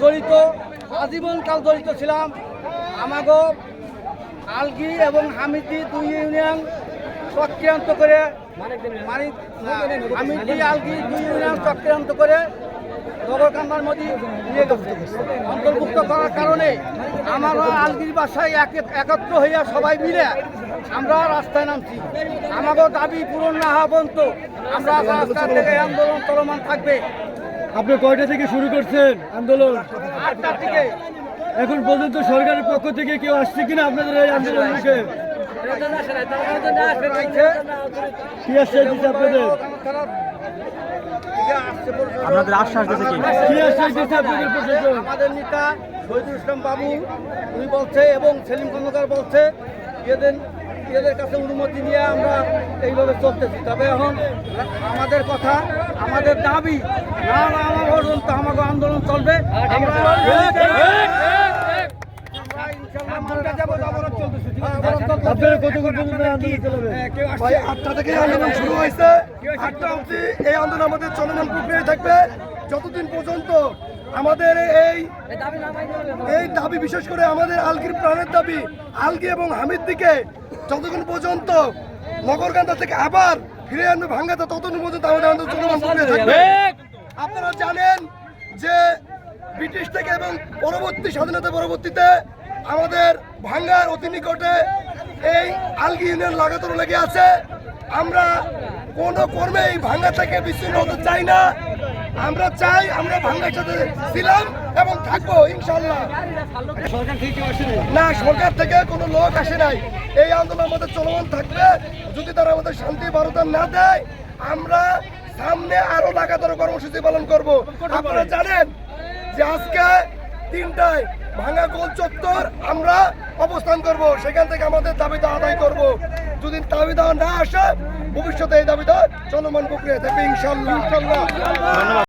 জড়িত, আজীবনকাল জড়িত ছিলাম। আমাগো আলগি এবং হামিদি দুই ইউনিয়ন চক্রান্ত করে হামিদি, আলগি দুই ইউনিয়ন চক্রান্ত করে নগরকান্দার নদী নিয়ে অন্তর্ভুক্ত করার কারণে আমার আলগির বাসায় এক- একত্র হইয়া সবাই মিলে আমরা রাস্তায় নামছি। আমাদের দাবি পূরণ না হওয়া আমরা রাস্তা থেকে আন্দোলন চলমান থাকবে। আপনি কয়টা থেকে শুরু করছেন আন্দোলন? এখন পর্যন্ত সরকারের পক্ষ থেকে কেউ আসছে কিনা আপনাদের এই আন্দোলন মুখে কি আসছে আপনাদের? আপনাদের আশ্বাস দিয়েছে কি? কি আসছে দিচ্ছে আপনাদের প্রশাসন? আমাদের নেতা শহীদুল ইসলাম বাবু উনি বলছে এবং সেলিম খন্দকার বলছে এদের এদের কাছে অনুমতি নিয়ে আমরা এইভাবে চলতেছি। তবে এখন আমাদের কথা আমাদের দাবি না আমার পর্যন্ত আমাকে আন্দোলন চলবে। ভাই আটটা থেকে আন্দোলন শুরু হয়েছে। আটটা অবধি এই আন্দোলন আমাদের চলমান প্রক্রিয়ায় থাকবে। যতদিন পর্যন্ত আমাদের এই এই দাবি বিশেষ করে আমাদের আলগির প্রাণের দাবি আলগি এবং হামিদ দিকে যতক্ষণ পর্যন্ত নগরকান্দা থেকে আবার ফিরে আনবে ভাঙ্গাতে ততদিন পর্যন্ত আমাদের আন্দোলন চলমান থাকবে। আপনারা জানেন যে ব্রিটিশ থেকে এবং পরবর্তী স্বাধীনতা পরবর্তীতে আমাদের ভাঙ্গার অতি নিকটে এই আলগি ইউনিয়ন লাগাতার লেগে আছে। আমরা কোনো কর্মে এই ভাঙ্গা থেকে বিচ্ছিন্ন হতে চাই না। আমরা চাই, আমরা ভাঙ্গার সাথে ছিলাম এবং থাকব ইনশাল্লাহ না, সরকার থেকে কোনো লোক আসে নাই। এই আন্দোলন আমাদের চলমান থাকবে। যদি তারা আমাদের শান্তি বারোদান না দেয়, আমরা সামনে আরও লাগাতার কর্মসূচি পালন করব। আপনারা জানেন যে আজকে তিনটায় ভাঙা গোল চত্বর আমরা অবস্থান করব। সেখান থেকে আমাদের দাবিদা আদায় করব। যদি দাবিদা না আসে, ভবিষ্যতে এই দাবিদা চলমান প্রক্রিয়া থাকবে ইনশাল্লাহ